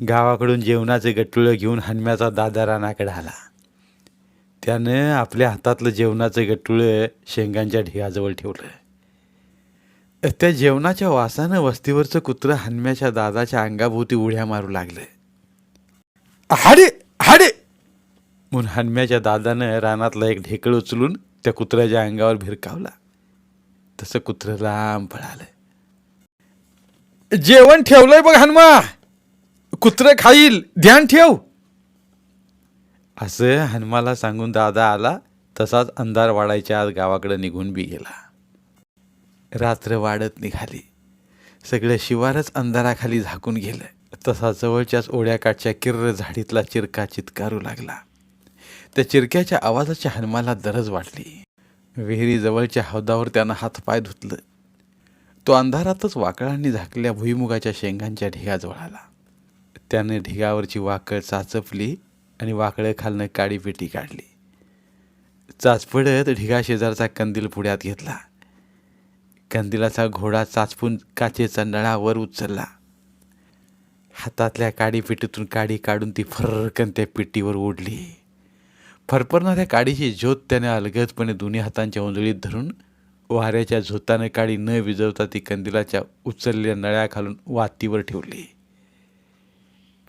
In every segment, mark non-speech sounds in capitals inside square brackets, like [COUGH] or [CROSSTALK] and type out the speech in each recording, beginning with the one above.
गावाकडून जेवणाचे गट्टुळं घेऊन हनम्याचा दादा रानाकडे आला. त्यानं आपल्या हातातलं जेवणाचं गट्टुळं शेंगांच्या ढिगाजवळ ठेवलं. त्या जेवणाच्या वासानं वस्तीवरचं कुत्रं हनम्याच्या दादाच्या अंगाभोवती उड्या मारू लागलं. हाडे हाडे! म्हणून हनम्याच्या दादानं रानातलं एक ढेकळ उचलून त्या कुत्र्याच्या अंगावर भिरकावला. तसं कुत्रं लांब पळालं. जेवण ठेवलंय बघ हनुमा! कुत्र खाईल ध्यान ठेव. असं हनुमाला सांगून दादा आला तसाच अंधार वाढायच्या आज गावाकडे निघून बी गेला. रात्र वाढत निघाली. सगळं शिवारच अंधाराखाली झाकून गेलं. तसा जवळच्याच ओढ्याकाठच्या किर्र झाडीतला चिरका चित्कारू लागला. त्या चिरक्याच्या आवाजाच्या हनुमाला दरज वाटली. विहिरी जवळच्या हौदावर त्यानं हातपाय धुतलं. तो अंधारातच वाकळांनी झाकल्या भुईमुगाच्या शेंगांच्या ढिगाजवळ आला. त्याने ढिगावरची वाकळ चाचपली आणि वाकळं खालनं काळी पेटी काढली. चाचपडत ढिगा शेजारचा कंदील पुढ्यात घेतला. कंदिलाचा घोडा चाचपून काचेचा नळा वर उचलला. हातातल्या काडी पेटीतून काडी काढून ती फर्रकन त्या पेटीवर ओढली. फरफरणाऱ्या काडीची ज्योत त्याने अलगदपणे दोन्ही हातांच्या उंजळीत धरून वाऱ्याच्या झोतानं काडी न विजवता ती कंदिलाच्या उचललेल्या नळ्या घालून वातीवर ठेवली.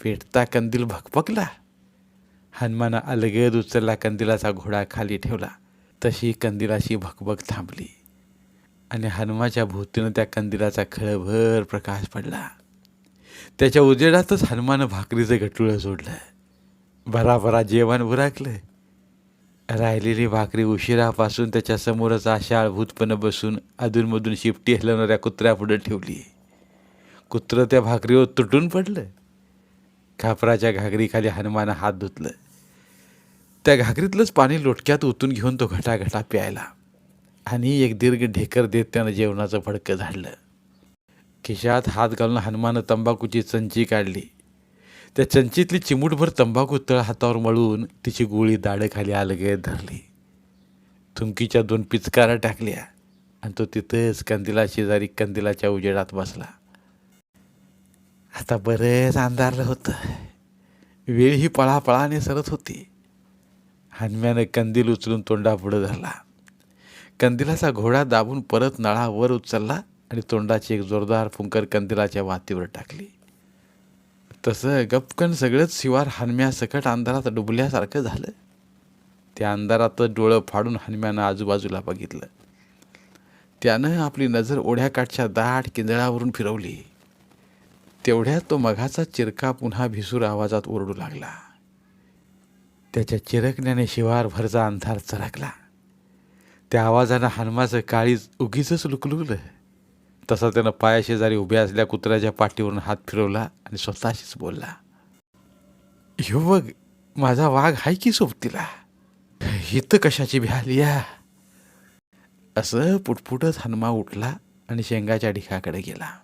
पेटता कंदील भकभकला हनुमानं अलगद उचलला कंदिलाचा घोडा खाली ठेवला. तशी कंदिलाची भकभक थांबली. आणि हनुमाच्या भोवतीनं त्या कंदिलाचा खळभर प्रकाश पडला. त्याच्या उजेडातच हनुमानं भाकरीचं गटुळं सोडलं. भराभरा जेवण उराकलं. राहिलेली भाकरी उशिरापासून त्याच्या समोरच आशाळभूतपणे बसून अधूनमधून शिपटी हलवणाऱ्या कुत्र्यापुढे ठेवली. कुत्रं त्या भाकरीवर तुटून पडलं. खापराच्या घागरीखाली हनुमानं हात धुतलं. त्या घागरीतलंच पाणी लोटक्यात ओतून घेऊन तो घटाघटा प्यायला. आणि एक दीर्घ ढेकर देत त्यानं जेवणाचं फडकं झाडलं. खिशात हात घालून हनुमानं तंबाखूची चंची काढली. त्या चंचीतली चिमूटभर तंबाखू तळ हातावर मळून तिची गोळी दाढेखाली अलगेत धरली. थुंकीच्या दोन पिचकारा टाकल्या आणि तो तिथंच कंदिला शेजारी कंदिलाच्या उजेडात बसला. आता बरेच अंधारलं होतं. वेळ ही पळापळाने सरत होती. हनम्यानं कंदील उचलून तोंडापुढं धरला. कंदिलाचा घोडा दाबून परत नळा वर उचलला आणि तोंडाची एक जोरदार फुंकर कंदिलाच्या वातीवर टाकली. तसं गपकन सगळंच शिवार हनम्यासकट अंधारात डुबल्यासारखं झालं. त्या अंधारातच डोळं फाडून हनम्यानं आजूबाजूला बघितलं. त्यानं आपली नजर ओढ्याकाठच्या दाट किंजळावरून फिरवली. तेवढ्यात तो मघाचा चिरका पुन्हा भिसूर आवाजात ओरडू लागला. त्याच्या चिरकण्याने शिवारभरचा अंधार चरकला. त्या आवाजानं हनुमाचं काळीज उगीच लुकलुकलं. तसा त्यानं पायाशेजारी उभ्या असल्या कुत्र्याच्या पाठीवरून हात फिरवला आणि स्वतःशीच बोलला ह्यो बघ माझा वाघ हाय की सोबतीला? हिथं कशाची भ्याली या असं पुटपुटत हनुमा उठला आणि शेंगाच्या ढिकाकडे गेला.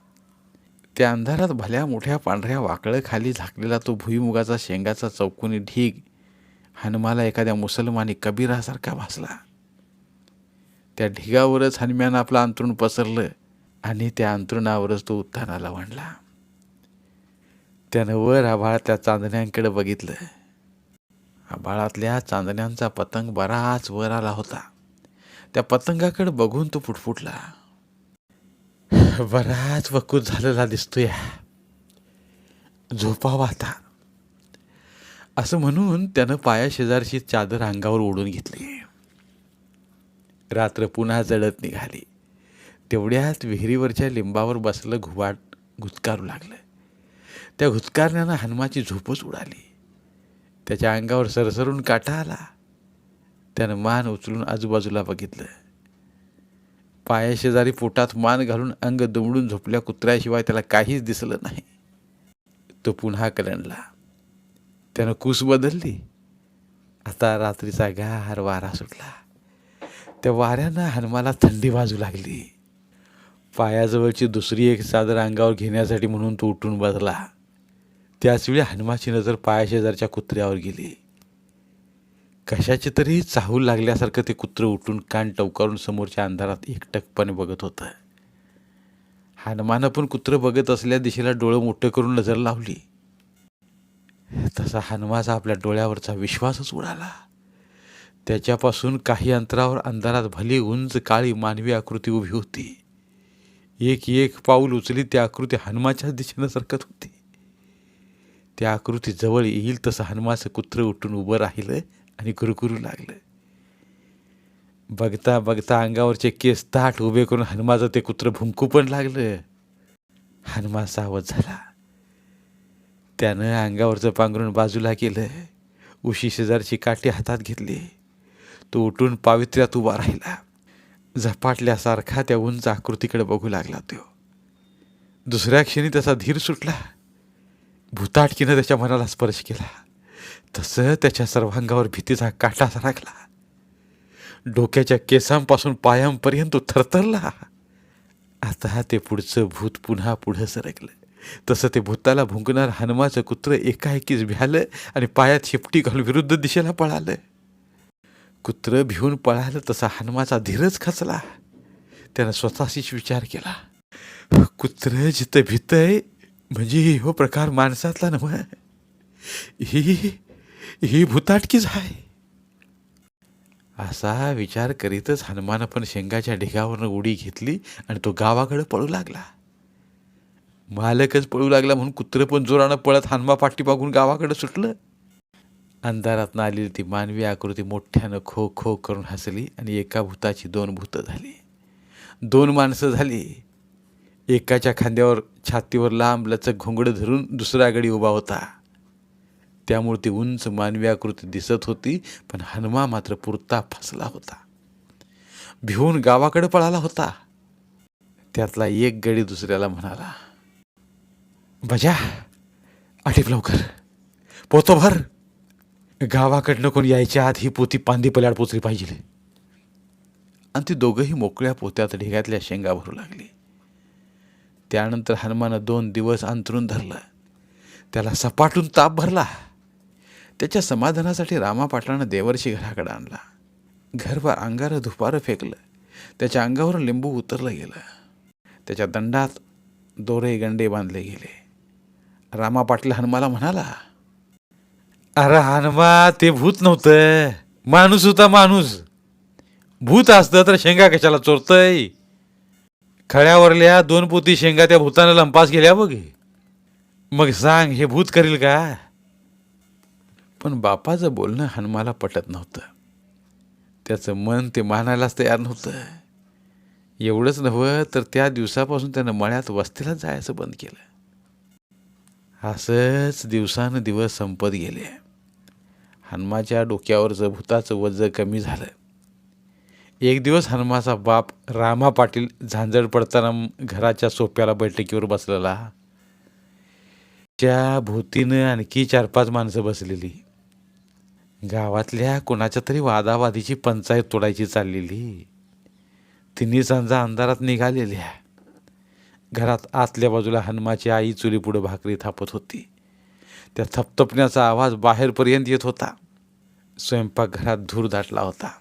त्या अंधारात भल्या मोठ्या पांढऱ्या वाकळं खाली झाकलेला तो भुईमुगाचा शेंगाचा चौकोनी ढीग हनुमाला एखाद्या मुसलमानी कबीरासारखा भासला. त्या ढिगावरच हनुम्यानं आपलं अंतरुण पसरलं आणि त्या अंतरुणावरच तो उत्थानाला मांडला त्यानं वर आभाळातल्या चांदण्यांकडे बघितलं. आभाळातल्या चांदण्यांचा पतंग बराच वर आला होता. त्या पतंगाकडे बघून तो फुटफुटला. [LAUGHS] बराच वकूत झालेला दिसतोय. झोपावा आता. असं म्हणून त्यानं पायाशेजारची चादर अंगावर ओढून घेतली. रात्र पुन्हा जळत निघाली. तेवढ्यात विहिरीवरच्या लिंबावर बसलं घुबाट घुतकारू लागलं. त्या घुचकारण्यानं हनुमाची झोपच उडाली. त्याच्या अंगावर सरसरून काटा आला. त्यानं मान उचलून आजूबाजूला बघितलं. पायाशेजारी पोटात मान घालून अंग दुमडून झोपल्या कुत्र्याशिवाय त्याला काहीच दिसलं नाही. तो पुन्हा कलंडला. त्यानं कूस बदलली. आता रात्रीचा गार वारा सुटला. त्या वाऱ्यानं हनुमाला थंडी वाजू लागली. पायाजवळची दुसरी एक चादर अंगावर घेण्यासाठी म्हणून तो उठून बसला. त्याचवेळी हनुमाची नजर पायाशेजारच्या कुत्र्यावर गेली. कशाचे तरी चाहूल लागल्यासारखं ते कुत्रं उठून कान टवकारून समोरच्या अंधारात एकटकपणे बघत होतं. हनुमानं पण कुत्रं बघत असल्या दिशेला डोळं मोठं करून नजर लावली. तसा हनुमाचा आपल्या डोळ्यावरचा विश्वासच उडाला. त्याच्यापासून काही अंतरावर अंधारात भली उंच काळी मानवी आकृती उभी होती. एक एक पाऊल उचली त्या आकृती हनुमाच्याच दिशेनं सरकत होती. त्या आकृती जवळ येईल तसं हनुमाचं कुत्र उठून उभं राहिलं आणि कुरुकुरू लागलं. बघता बघता अंगावरचे केस ताट उभे करून हनुमाचं ते कुत्र भुंकू पण लागलं. हनुमान सावध झाला. त्यानं अंगावरचं पांघरून बाजूला केलं. उशी शेजारची काठी हातात घेतली. तो उठून पावित्र्यात उभा राहिला. झपाटल्यासारखा त्या उंच आकृतीकडे बघू लागला तो. दुसऱ्या क्षणी त्याचा धीर सुटला. भूताटकीनं त्याच्या मनाला स्पर्श केला. तसं त्याच्या सर्वांगावर भीतीचा काटा सरकला. डोक्याच्या केसांपासून पायांपर्यंत तो थरथरला. आता ते पुढचं भूत पुन्हा पुढं सरकलं. तसं ते भूताला भुंकणार हनुमाचं कुत्र एकाएकीच भ्यालं आणि पायात शेपटी घालून विरुद्ध दिशेला पळालं. कुत्र भिवून पळालं तसा हनुमाचा धीरच खचला. त्यानं स्वतःशीच विचार केला. कुत्र जिथं भीतय म्हणजे हो प्रकार माणसातला नव्ह. ही. ही भूताटकीच आहे असा विचार करीतच हनुमानं पण शेंगाच्या ढिगावरनं उडी घेतली आणि तो गावाकडे पळू लागला. मालकच पळू लागला म्हणून कुत्रं पण जोरानं पळत हनुमा पाठीमागून गावाकडे सुटलं. अंधारातनं आलेली ती मानवी आकृती मोठ्यानं खो खो करून हसली आणि एका भूताची दोन भूतं झाली. दोन माणसं झाली. एकाच्या खांद्यावर छातीवर लांब लचक घोंगडं धरून दुसऱ्याकडे गडी उभा होता. त्यामुळे ती उंच मानवी आकृती दिसत होती पण हनुमा मात्र पुरता फसला होता. भिवून गावाकडे पळाला होता. त्यातला एक गडी दुसऱ्याला म्हणाला बजा आठीप लवकर. पोतो भर. गावाकडनं कोण यायच्या आत ही पोती पांदी पल्याड पोचली पाहिजे. आणि ती दोघंही मोकळ्या पोत्यात ढिगातल्या शेंगा भरू लागली. त्यानंतर हनुमानं दोन दिवस अंतरून धरलं. त्याला सपाटून ताप भरला. त्याच्या समाधानासाठी रामा पाटलानं देवर्षी घराकडे आणला. घरभर अंगारं धुपारं फेकलं. त्याच्या अंगावर लिंबू उतरलं गेलं. त्याच्या दंडात दोरे गंडे बांधले गेले. रामा पाटील हनुमाला म्हणाला अरे हनुमा ते भूत नव्हतं. माणूस होता माणूस. भूत असतं तर शेंगा कशाला चोरतय? खळ्यावरल्या दोन पोती शेंगा त्या भूतानं लंपास गेल्या बघ. मग सांग हे भूत करील का? पण बापाचं बोलणं हनुमाला पटत नव्हतं. त्याचं मन ते मानायलाच तयार नव्हतं. एवढंच नव्हं तर त्या दिवसापासून त्यानं मळ्यात वस्तीला जायचं बंद केलं. असंच दिवसानं दिवस संपत गेले. हनुमाच्या डोक्यावरचं भूताचं वजं कमी झालं. एक दिवस हनुमाचा बाप रामा पाटील झांजड पडताना घराच्या सोप्याला बैठकीवर बसलेला. त्या भूतीनं आणखी चार पाच माणसं बसलेली. गावातल्या कोणाच्या तरी वादावादीची पंचायत तोडायची चाललेली. तिन्ही सांजा अंधारात निघालेल्या. घरात आतल्या बाजूला हनुमाची आई चुलीपुढं भाकरी थापत होती. त्या थपथपण्याचा आवाज बाहेरपर्यंत येत होता. स्वयंपाकघरात धूर दाटला होता.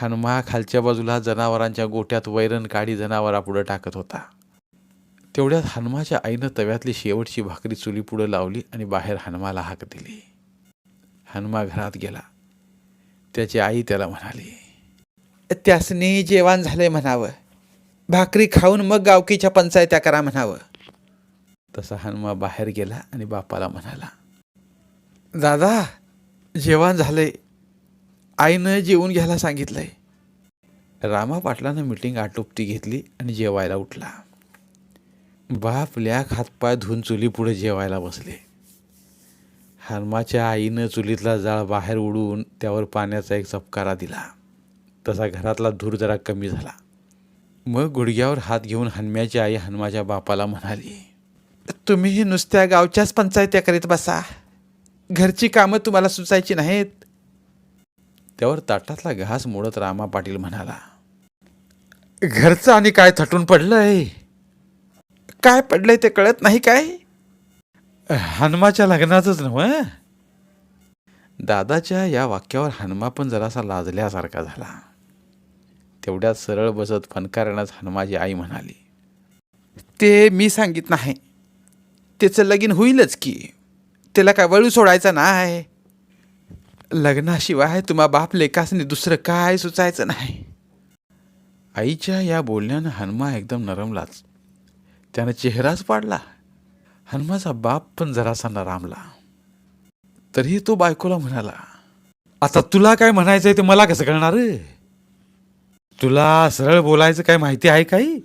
हनुमा खालच्या बाजूला जनावरांच्या गोट्यात वैरण काडी जनावरापुढं टाकत होता. तेवढ्यात हनुमाच्या आईनं तव्यातली शेवटची भाकरी चुलीपुढं लावली आणि बाहेर हनुमाला हाक दिली. हनुमा घरात गेला. त्याची आई त्याला म्हणाली त्यासनी जेवण झालंय म्हणावं. भाकरी खाऊन मग गावकीच्या पंचायत्या करा म्हणावं. तसा हनुमा बाहेर गेला आणि बापाला म्हणाला दादा जेवण झालंय. आईनं जेवून घ्यायला सांगितलंय. रामा पाटलानं मिटिंग आटोपती घेतली आणि जेवायला उठला. बाप ल्याक हातपाय धुवून चुली पुढे जेवायला बसले. हनुमाच्या आईनं चुलीतला जाळ बाहेर उडवून त्यावर पाण्याचा एक चपकारा दिला. तसा घरातला धूर जरा कमी झाला. मग गुडघ्यावर हात घेऊन हनुम्याची आई हनुमाच्या बापाला म्हणाली तुम्ही नुसत्या गावच्याच पंचायत्या करीत बसा. घरची कामं तुम्हाला सुचायची नाहीत. त्यावर ताटातला घास मोडत रामा पाटील म्हणाला घरचं आणि काय थटून पडलंय? काय पडलंय ते कळत नाही काय? हनुमाच्या लग्नाचंच नव दादाच्या या वाक्यावर हनुमा पण जरासा लाजल्यासारखा झाला. तेवढ्यात सरळ बसत फनकारणच हनुमाची आई म्हणाली ते मी सांगित नाही. त्याचं लगीन होईलच की. त्याला काय वळू सोडायचा नाही. लग्नाशिवाय तुम्हा बाप लेकासनी दुसरं काय सुचायचं नाही. आईच्या या बोलण्यानं हनुमा एकदम नरमलाच. त्यानं चेहराच पाडला. हनुमाचा बाप पण जरासा रामला तरीही तो बायकोला म्हणाला आता तुला काय म्हणायचंय ते मला कसं कळणार तुला सरळ बोलायचं काय माहिती आहे काही?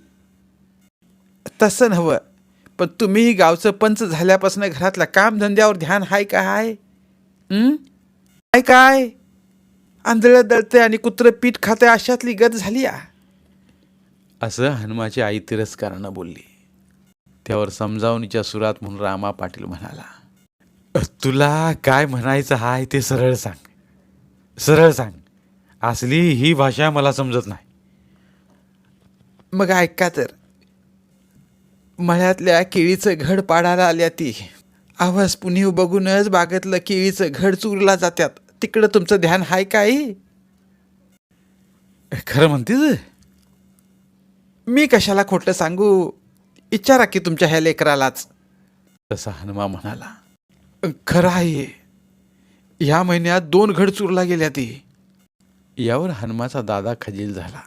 तसं नव्हं पण तुम्ही गावचं पंच झाल्यापासून घरातल्या कामधंद्यावर ध्यान हाय का हाय काय काय आंधळं दळते आणि कुत्रं पीठ खाते अशातली गत झाली असं हनुमाची आई तिरस्कारानं बोलली. त्यावर समजावणीच्या सुरात म्हणून रामा पाटील म्हणाला तुला काय म्हणायचं हाय ते सरळ सांग. सरळ सांग. असली ही भाषा मला समजत नाही. मग ऐका तर. मळ्यातल्या केळीचं घड पाडायला आल्या ती. आवाज पुनीव बघूनच बागेतलं केळीचं घड चुरला जात्यात. तिकडं तुमचं ध्यान हाय काय खरं म्हणतीस? मी कशाला खोटं सांगू? विचारा की तुमच्या ह्या लेकरालाच. तसा हनुमा म्हणाला खरं आहे ह्या महिन्यात दोन घड चुरला गेल्या ती. यावर हनुमाचा दादा खजील झाला.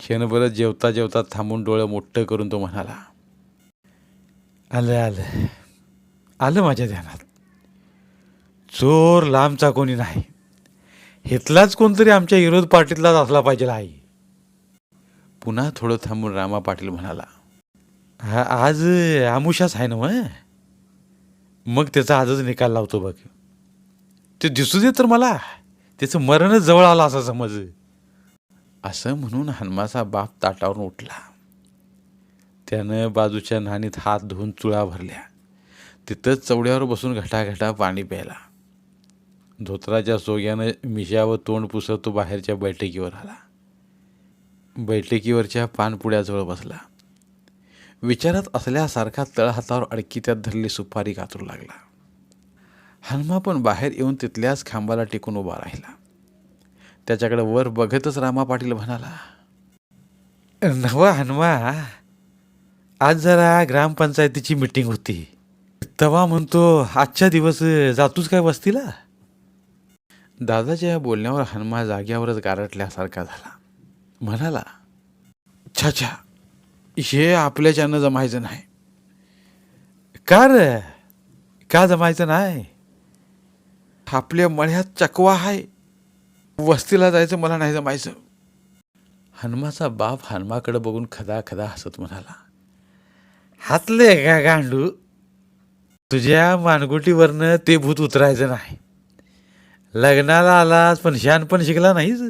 क्षणभर जेवता जेवता थांबून डोळं मोठं करून तो म्हणाला आलं आलं आलं माझ्या ध्यानात. चोर लांबचा कोणी नाही. हेतलाच कोणतरी आमच्या विरोध पाटीतलाच असला पाहिजे आई. पुन्हा थोडं थांबून रामा पाटील म्हणाला हा आज आमुषाच आहे ना मग मग त्याचा आजच निकाल लावतो बघ. ते दिसू दे तर मला. त्याचं मरणच जवळ आलं असं समज. असं म्हणून हनुमाचा बाप ताटावरून उठला. त्यानं बाजूच्या नाणीत हात धुवून चुळा भरल्या. तिथंच चवड्यावर बसून घटाघटा पाणी प्यायला. धोत्राच्या सोग्यानं मिशावं तोंड पुसत तो बाहेरच्या बैठकीवर आला. बैठकीवरच्या पानपुड्याजवळ बसला. विचारात असल्यासारखा तळहातावर अडकी त्यात धरली सुपारी कातरू लागला. हनुमा पण बाहेर येऊन तिथल्याच खांबाला टिकून उभा राहिला. त्याच्याकडे वर बघतच रामा पाटील म्हणाला नवा हनुमा आज जरा ग्रामपंचायतीची मीटिंग होती. तवा म्हणतो आजच्या दिवस जातोच काय वस्तीला? दादाच्या या बोलण्यावर हनुमा जाग्यावरच गारटल्यासारखा झाला. म्हणाला छा छा हे आपल्याच्यानं जमायचं नाही. का रे? का जमायचं नाही? आपल्या मळ्यात चकवा आहे. वस्तीला जायचं मला नाही जमायचं. हनुमाचा बाप हनुमाकडे बघून खदा खदा हसत म्हणाला हातले का गांडू? तुझ्या मानगुटीवरनं ते भूत उतरायचं नाही. लग्नाला आलास पण शान पण शिकला नाहीच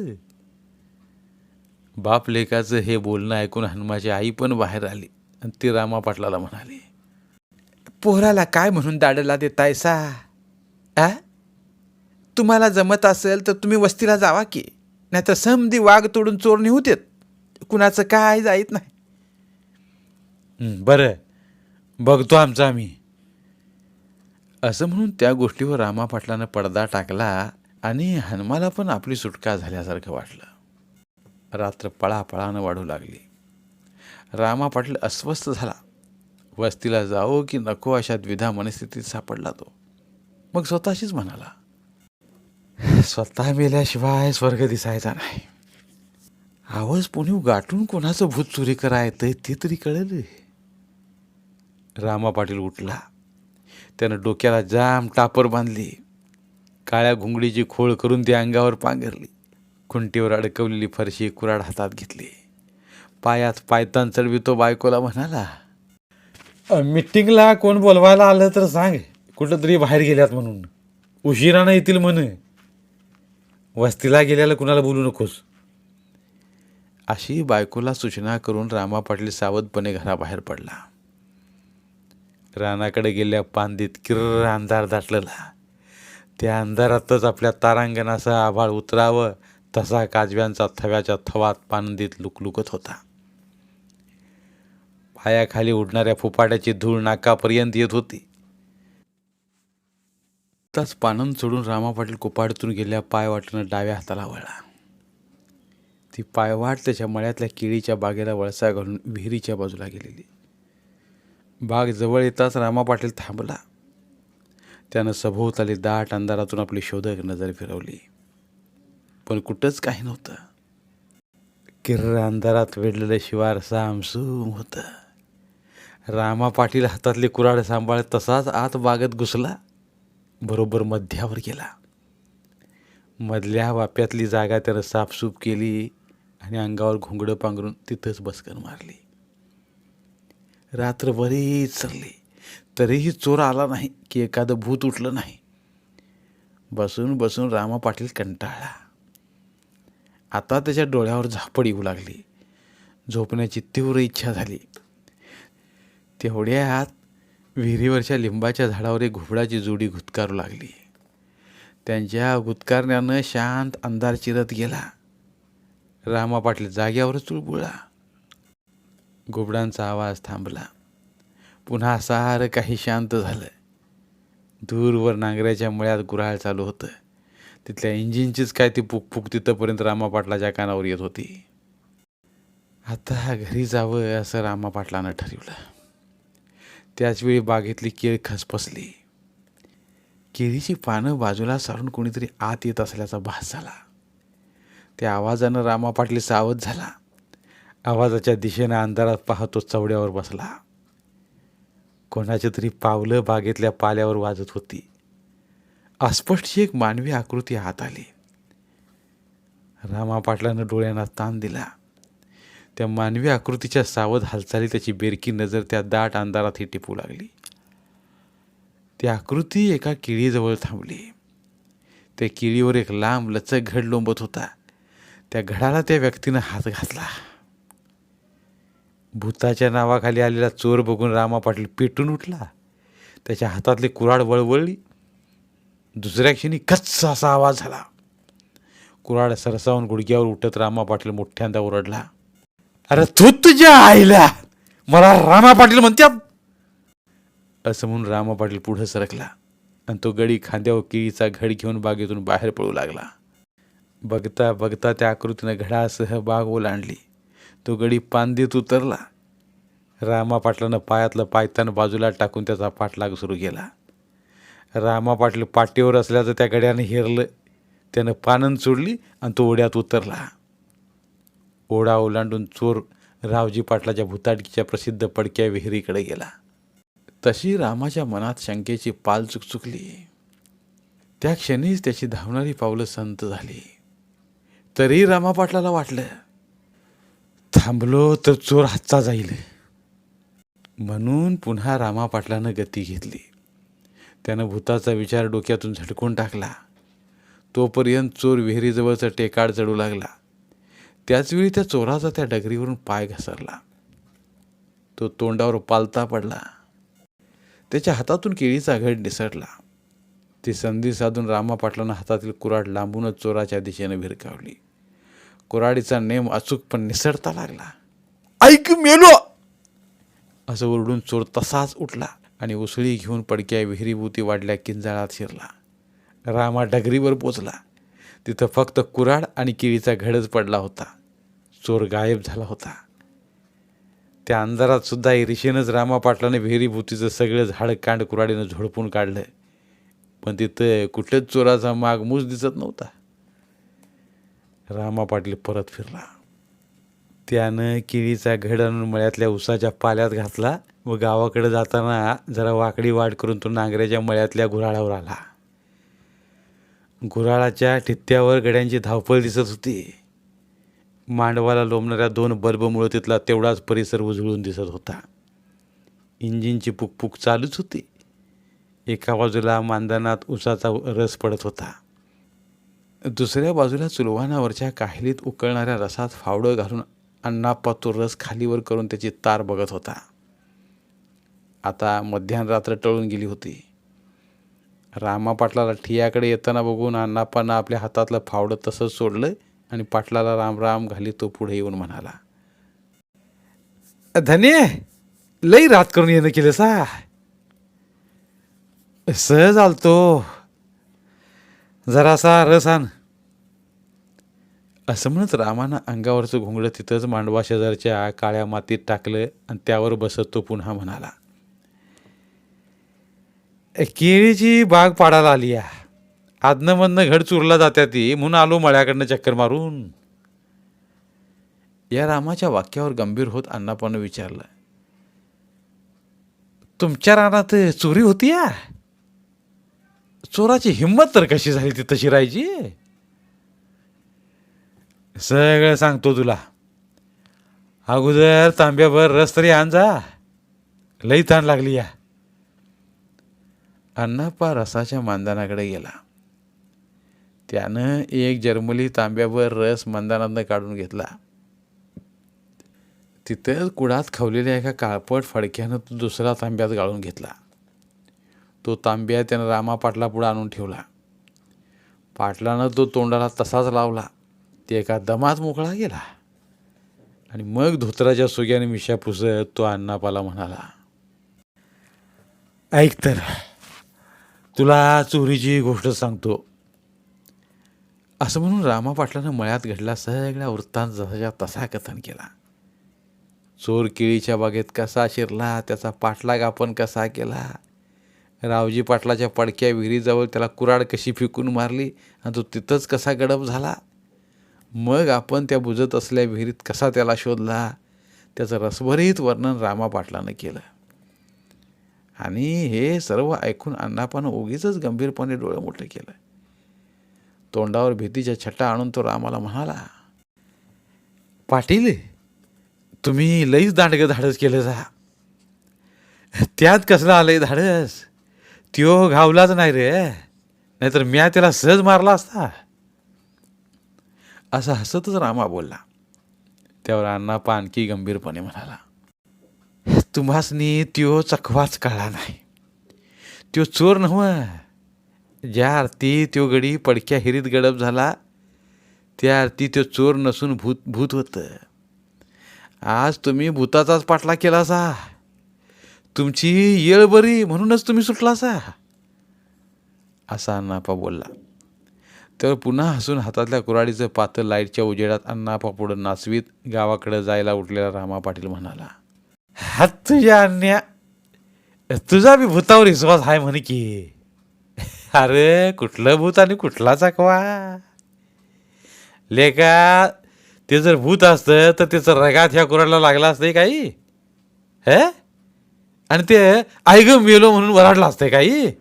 बाप लेकाचं हे बोलणं ऐकून हनुमाची आई पण बाहेर आली आणि ती रामा पाटलाला म्हणाली पोहराला काय म्हणून दाडला देताय सा? आ? तुम्हाला जमत असेल तर तुम्ही वस्तीला जावा की नाहीतर समधी वाघ तोडून चोर नेऊ देत. कुणाचं काय जाईत नाही. बरं. बघतो आमचं आम्ही. असं म्हणून त्या गोष्टीवर रामा पाटलानं पडदा टाकला आणि हनुमाला पण आपली सुटका झाल्यासारखं वाटलं. रात्र पळापळानं वाढू लागली. रामा पाटील अस्वस्थ झाला. वस्तीला जावो की नको अशा द्विधा मनस्थितीत सापडला तो. मग स्वतःशीच म्हणाला स्वतः मेल्याशिवाय स्वर्ग दिसायचा नाही. आवाज पुणे गाठून कोणाचं भूत चोरी करायचं ते तरी कळलं रामा पाटील उठला. त्यानं डोक्याला जाम टापर बांधली. काळ्या घुंगडीची खोळ करून ती अंगावर पांघरली. खुंटीवर अडकवलेली फरशी कुराड हातात घेतली. पायात पायतान चढवी तो बायकोला म्हणाला मिटिंगला कोण बोलवायला आलं तर सांग. कुठं तरी बाहेर गेल्यात म्हणून. उशिरानं येतील म्हण. वस्तीला गेल्याला कुणाला बोलू नकोस. अशी बायकोला सूचना करून रामा पाटील सावधपणे घराबाहेर पडला. रानाकडे गेल्या पांदीत किर्र अंधार दाटलेला. त्या अंधारातच आपल्या तारांगणाचं आभाळ उतरावं तसा काजव्यांचा थव्याच्या थवात पानंदीत लुकलुकत होता. पायाखाली उडणाऱ्या फुपाट्याची धूळ नाकापर्यंत येत होती. तास पानंद सोडून रामा पाटील कुपाडतून गेल्या पाय वाटणं डाव्या हाताला वळला. ती पायवाट त्याच्या मळ्यातल्या केळीच्या बागेला वळसा घालून विहिरीच्या बाजूला गेलेली. बाग जवळ येताच रामा पाटील थांबला. त्यानं सभोवताली दाट अंधारातून आपली शोधक नजर फिरवली. पण कुठंच काही नव्हतं. किर्र अंधारात वेढलेलं शिवार सामसूम होतं. रामा पाटील हातातली कुऱ्हाड सांभाळत तसाच आत बागत घुसला. बरोबर मध्यावर गेला. मधल्या वाप्यातली जागा त्यानं साफसूफ केली आणि अंगावर घोंगडं पांघरून तिथंच बसकन मारली. रात्र बरीच सरली. तरीही चोर आला नाही की एखादं भूत उठलं नाही. बसून बसून रामा पाटील कंटाळला. आता त्याच्या डोळ्यावर झापड येऊ लागली. झोपण्याची तीव्र इच्छा झाली. तेवढ्यात विहिरीवरच्या लिंबाच्या झाडावर एक घुबडाची जोडी घुतकारू लागली. त्यांच्या घुतकारण्यानं शांत अंधार चिरत गेला. रामा पाटील जाग्यावरच चुळबुळला. घुबडांचा आवाज थांबला. पुन्हा सारं काही शांत झालं. दूरवर नांगऱ्याच्या मळ्यात गुऱ्हाळ चालू होतं. तिथल्या इंजिनचीच काय ती पुकपुक तिथंपर्यंत रामा पाटलाच्या कानावर येत होती. आता घरी जावं असं रामा पाटलानं ठरवलं. त्याचवेळी बागेतली केळ खसपसली. केळीची पानं बाजूला सारून कोणीतरी आत येत असल्याचा भास झाला. त्या आवाजानं रामा पाटली सावध झाला. आवाजाच्या दिशेनं अंधारात पाहतो चवड्यावर बसला. कोणाची तरी पावलं बागेतल्या पाल्यावर वाजत होती. अस्पष्टची एक मानवी आकृती हात आली. रामा पाटलानं डोळ्यांना ताण दिला. त्या मानवी आकृतीच्या सावध हालचाली त्याची बेरकी नजर त्या दाट अंधारातही टिपू लागली. ती आकृती एका केळीजवळ थांबली. त्या केळीवर एक लांब लचक घड लोंबत होता. त्या घडाला त्या व्यक्तीनं हात घातला. भूताच्या नावाखाली आलेला चोर बघून रामा पाटील पेटून उठला. त्याच्या हातातली कुऱ्हाड वळवळली. दुसऱ्या क्षणी कच्च असा आवाज झाला. कुराड सरसावून गुडघ्यावर उठत रामा पाटील मोठ्यांदा ओरडला. अरे तू तुझ्या आईला मला रामा पाटील म्हणत्या. असं म्हणून रामा पाटील पुढं सरकला आणि तो गडी खांद्यावर किळीचा घड घेऊन बागेतून बाहेर पळू लागला. बघता बघता त्या आकृतीनं घडासह बाग ओलांडली. तो गडी पांदीत उतरला. रामा पाटलानं पायातलं पायतान बाजूला टाकून त्याचा पाठलाग सुरू केला. रामा पाटील पाटीवर असल्याचं त्या गड्यानं हेरलं. त्यानं पानन सोडली आणि तो ओढ्यात उतरला. ओढा ओलांडून चोर रावजी पाटलाच्या भुताटकीच्या प्रसिद्ध पडक्या विहिरीकडे गेला. तशी रामाच्या मनात शंकेची पाल चुकचुकली त्या क्षणीच त्याची धावणारी पावलं संत झाली. तरी रामा पाटलाला वाटलं थांबलो तर चोर हातचा जाईल. म्हणून पुन्हा रामा पाटलानं गती घेतली. त्यानं भूताचा विचार डोक्यातून झटकून टाकला. तोपर्यंत चोर विहिरीजवळचं टेकाड चढू लागला. त्याचवेळी त्या चोराचा त्या डगरीवरून पाय घसरला. तो तोंडावर पालता पडला. त्याच्या हातातून केळीचा घड निसटला. ती संधी साधून रामा पाटलानं हातातील कुराड लांबूनच चोराच्या दिशेनं भिरकावली. कुऱ्हाडीचा नेम अचूक पण निसटता लागला. ऐक मेलो! असं ओरडून चोर तसाच उठला. आणि उसळी घेऊन पडक्या विहिरीभूती वाढल्या किंजाळात शिरला. रामा डगरीवर पोचला. तिथं फक्त कुऱ्हाड आणि किळीचा घडच पडला होता. चोर गायब झाला होता. त्या अंधारात सुद्धा इरिशेनंच रामा पाटलाने विहिरीभूतीचं सगळं झाड कांड कुराडीनं झोडपून काढलं. पण तिथं कुठल्याच चोराचा माग मूज दिसत नव्हता. रामा पाटील परत फिरला. त्यानं किळीचा घड आणून मळ्यातल्या उसाच्या पाल्यात घातला. व गावाकडे जाताना जरा वाकडी वाट करून तो नांगऱ्याच्या मळ्यातल्या घुराळावर आला. घुराळाच्या ठित्त्यावर गड्यांची धावपळ दिसत होती. मांडवाला लोंबणाऱ्या दोन बल्बमुळं तिथला तेवढाच परिसर उजळून दिसत होता. इंजिनची पुकपुक चालूच होती. एका बाजूला मांदनात उसाचा रस पडत होता. दुसऱ्या बाजूला चुलवानावरच्या काहिलीत उकळणाऱ्या रसात फावडं घालून अण्णाप्पा तो रस खालीवर करून त्याची तार बघत होता. आता मध्यानरात्र टळून गेली होती. रामा पाटलाला ठियाकडे येताना बघून अण्णाप्पानं आपल्या हातातलं फावडं तसंच सोडलं आणि पाटलाला राम राम घाली तो पुढे येऊन म्हणाला धने लई रात करून येणं केलं सा सहज आलतो. जरासा रस आण. असं म्हणत रामानं अंगावरचं घोंगडं तिथंच मांडवा शेजारच्या काळ्या मातीत टाकलं आणि त्यावर बसत तो पुन्हा म्हणाला केळीची बाग पाडायला आली या आदनमधनं घड चुरला जात्या ती म्हणून आलो मळ्याकडनं चक्कर मारून. या रामाच्या वाक्यावर गंभीर होत अण्णापानं विचारलं तुमच्या रानात चोरी होती या? चोराची हिंमत तर कशी झाली ती तशी राहायची? सगळं सांगतो तुला. अगोदर तांब्याभर रस तरी आण जा. लई ताण लागली या. अण्णाप्पा रसाच्या मानदानाकडे गेला. त्यानं एक जर्मली तांब्यावर रस मंदानातनं काढून घेतला. तिथं कुडात खवलेल्या एका काळपट फडक्यानं तो दुसरा तांब्यात गाळून घेतला. तो तांब्या त्यानं रामा पाटला पुढं आणून ठेवला. पाटलानं तो तोंडाला तसाच लावला. ते एका दमात मोकळा गेला. आणि मग धोत्राच्या सुग्याने मिशा पुसत तो अण्णापाला म्हणाला ऐक तर तुला चोरीची गोष्ट सांगतो. असं म्हणून रामा पाटलानं मळ्यात घडला सगळ्या वृत्तांत जसाच्या तसा कथन केला. चोर केळीच्या बागेत कसा शिरला त्याचा पाठलाग आपण कसा केला. रावजी पाटलाच्या पडक्या विहिरीजवळ त्याला कुराड कशी फिकून मारली आणि तो तिथंच कसा गडप झाला. मग आपण त्या बुजत असल्या विहिरीत कसा त्याला शोधला त्याचं रसभरीत वर्णन रामा पाटलानं केलं. आणि हे सर्व ऐकून अण्णापानं उगीच गंभीरपणे डोळं मोठं केलं. तोंडावर भीतीच्या छट्टा आणून तो रामाला म्हणाला पाटील तुम्ही लईच दांडगं धाडस केलं जा त्यात कसलं आलंय धाडस? त्यो घावलाच नाही रे. नाहीतर म्या त्याला सहज मारला असता. असं हसतच रामा बोलला. त्यावर अण्णापा आणखी गंभीरपणे म्हणाला तुम्हासनी त्यो चकवाच कळला नाही. त्यो चोर नव ज्या आरती त्यो गडी पडक्या हिरीत गडप झाला त्या आरती त्यो चोर नसून भूत भूत होतं. आज तुम्ही भूताचाच पाठला केलासा. तुमची येळ बरी म्हणूनच तुम्ही सुटलासा. असा अण्णापा बोलला. तर पुन्हा हसून हातातल्या कुराडीचं पातळ लाईटच्या उजेडात अण्णापा पुढं नाचवीत गावाकडे जायला उठलेला रामा पाटील म्हणाला हात तुझ्या अन्या तुझा बी भूतावर विश्वास आहे म्हणे की. अरे कुठलं भूत आणि कुठला चाकवा लेका ते जर भूत असतं तर त्याचं रगात ह्या कुराडला लागला असतंय काही? हे? आणि ते आई मेलो म्हणून वराडलं असतंय काही?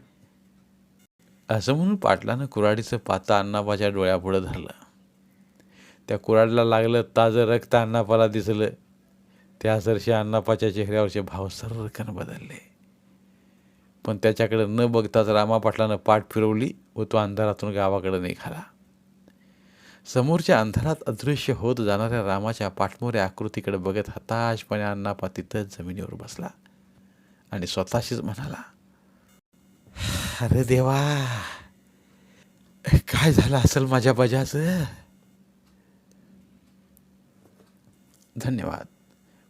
असं म्हणून पाटलानं कुराडीचं पाता अण्णापाच्या डोळ्यापुढं धरलं. त्या कुराडला लागलं ताजं रक्त अण्णापाला दिसलं. त्या सरशी अण्णापाच्या चेहऱ्यावरचे भाव सर्रकन बदलले. पण त्याच्याकडे न बघताच रामा पाटलानं पाठ फिरवली व तो अंधारातून गावाकडे निघाला. समोरच्या अंधारात अदृश्य होत जाणाऱ्या रामाच्या पाठमोऱ्या आकृतीकडे बघत हताशपणे अण्णापा तिथंच जमिनीवर बसला आणि स्वतःशीच म्हणाला अरे देवा काय झालं असेल माझ्या बजाचं? धन्यवाद.